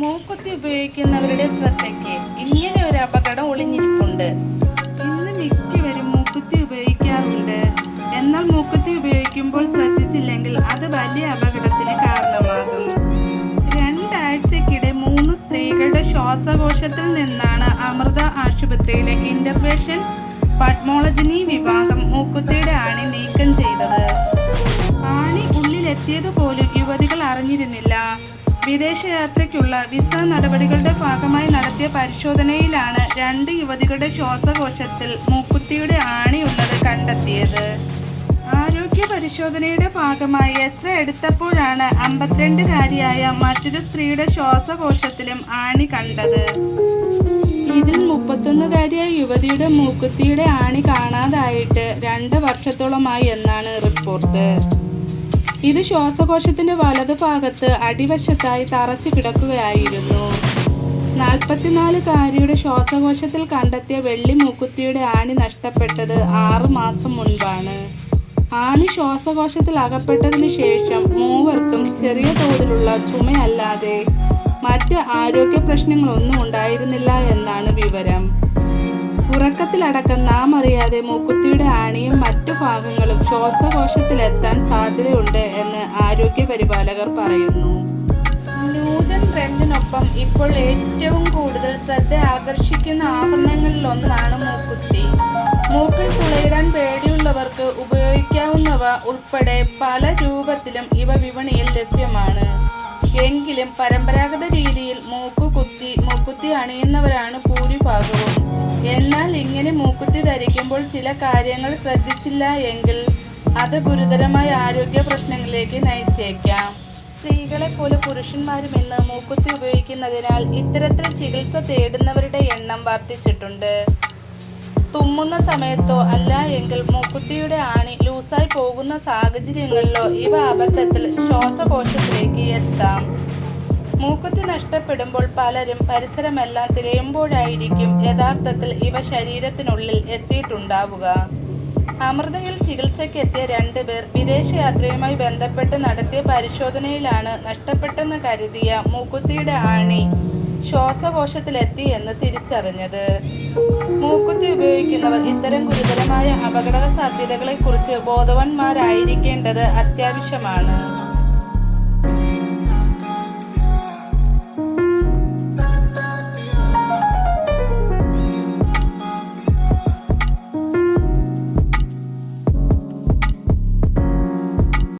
മൂക്കുത്തി ഉപയോഗിക്കുന്നവരുടെ ശ്രദ്ധയ്ക്ക് ഇങ്ങനെ ഒരു അപകടം ഒളിഞ്ഞിരിപ്പുണ്ട്. ഇന്ന് മിക്കവരും മൂക്കുത്തി ഉപയോഗിക്കാറുണ്ട്. എന്നാൽ മൂക്കുത്തി ഉപയോഗിക്കുമ്പോൾ ശ്രദ്ധിച്ചില്ലെങ്കിൽ അത് വലിയ അപകടത്തിന് കാരണമാകും. രണ്ടാഴ്ചക്കിടെ മൂന്ന് സ്ത്രീകളുടെ ശ്വാസകോശത്തിൽ നിന്നാണ് അമൃത ആശുപത്രിയിലെ ഇന്റർവേഷൻ പഡ്മോളജിനി വിഭാഗം മൂക്കുത്തിയുടെ ആണി നീക്കം ചെയ്തത്. ആണി ഉള്ളിലെത്തിയതുപോലും യുവതികൾ അറിഞ്ഞിരുന്നില്ല. വിദേശയാത്രയ്ക്കുള്ള വിസ നടപടികളുടെ ഭാഗമായി നടത്തിയ പരിശോധനയിലാണ് രണ്ട് യുവതികളുടെ ശ്വാസകോശത്തിൽ മൂക്കുത്തിയുടെ ആണിയുള്ളത് കണ്ടെത്തിയത്. ആരോഗ്യ പരിശോധനയുടെ ഭാഗമായി എസ്ര എടുത്തപ്പോഴാണ് അമ്പത്തിരണ്ടുകാരിയായ മറ്റൊരു സ്ത്രീയുടെ ശ്വാസകോശത്തിലും ആണി കണ്ടത്. ഇതിൽ മുപ്പത്തൊന്നുകാരിയായ യുവതിയുടെ മൂക്കുത്തിയുടെ ആണി കാണാതായിട്ട് രണ്ട് വർഷത്തോളമായി എന്നാണ് റിപ്പോർട്ട്. ഇത് ശ്വാസകോശത്തിന്റെ വലതു ഭാഗത്ത് അടിവശത്തായി തറച്ചു കിടക്കുകയായിരുന്നു. നാൽപ്പത്തിനാലുകാരിയുടെ ശ്വാസകോശത്തിൽ കണ്ടെത്തിയ വെള്ളി മൂക്കുത്തിയുടെ ആണി നഷ്ടപ്പെട്ടത് ആറ് മാസം മുൻപാണ്. ആണി ശ്വാസകോശത്തിൽ അകപ്പെട്ടതിന് ശേഷം മൂവർക്കും ചെറിയ തോതിലുള്ള ചുമയല്ലാതെ മറ്റ് ആരോഗ്യ പ്രശ്നങ്ങളൊന്നും ഉണ്ടായിരുന്നില്ല എന്നാണ് വിവരം. ഉറക്കത്തിലടക്കം നാം അറിയാതെ മൂക്കുത്തിയുടെ ആണിയും മറ്റു ഭാഗങ്ങളും ശ്വാസകോശത്തിലെത്താൻ സാധ്യതയുണ്ട് എന്ന് ആരോഗ്യ പരിപാലകർ പറയുന്നു. നൂതൻ ട്രെൻഡിനൊപ്പം ഇപ്പോൾ ഏറ്റവും കൂടുതൽ ശ്രദ്ധ ആകർഷിക്കുന്ന ആഭരണങ്ങളിൽ ഒന്നാണ് മൂക്കുത്തി. മൂക്കിൽ തുളയിടാൻ പേടിയുള്ളവർക്ക് ഉപയോഗിക്കാവുന്നവ ഉൾപ്പെടെ പല രൂപത്തിലും ഇവ വിപണിയിൽ ലഭ്യമാണ്. എങ്കിലും പരമ്പരാഗത രീതിയിൽ മൂക്കുകുത്തി മൂക്കുത്തി അണിയുന്നവരാണ് ഭൂരിഭാഗവും. എന്നാൽ ഇങ്ങനെ മൂക്കുത്തി ധരിക്കുമ്പോൾ ചില കാര്യങ്ങൾ ശ്രദ്ധിച്ചില്ല എങ്കിൽ അത് ഗുരുതരമായ ആരോഗ്യ പ്രശ്നങ്ങളിലേക്ക് നയിച്ചേക്കാം. സ്ത്രീകളെ പോലെ പുരുഷന്മാരും ഇന്ന് മൂക്കുത്തി ഉപയോഗിക്കുന്നതിനാൽ ഇത്തരത്തിൽ ചികിത്സ തേടുന്നവരുടെ എണ്ണം വർദ്ധിച്ചിട്ടുണ്ട്. തുമ്മുന്ന സമയത്തോ അല്ല എങ്കിൽ മൂക്കുത്തിയുടെ ആണി ലൂസായി പോകുന്ന സാഹചര്യങ്ങളിലോ ഇവ അബദ്ധത്തിൽ ശ്വാസകോശത്തിലേക്ക് എത്താം. മൂക്കുത്തി നഷ്ടപ്പെടുമ്പോൾ പലരും പരിസരമെല്ലാം തിരയുമ്പോഴായിരിക്കും യഥാർത്ഥത്തിൽ ഇവ ശരീരത്തിനുള്ളിൽ എത്തിയിട്ടുണ്ടാവുക. അമൃതയിൽ ചികിത്സയ്ക്ക് എത്തിയ രണ്ടുപേർ വിദേശയാത്രയുമായി ബന്ധപ്പെട്ട് നടത്തിയ പരിശോധനയിലാണ് നഷ്ടപ്പെട്ടെന്ന് കരുതിയ മൂക്കുത്തിയുടെ ആണി ശ്വാസകോശത്തിലെത്തി എന്ന് തിരിച്ചറിഞ്ഞത്. മൂക്കുത്തി ഉപയോഗിക്കുന്നവർ ഇത്തരം ഗുരുതരമായ അപകട സാധ്യതകളെക്കുറിച്ച് ബോധവാന്മാരായിരിക്കേണ്ടത് അത്യാവശ്യമാണ്.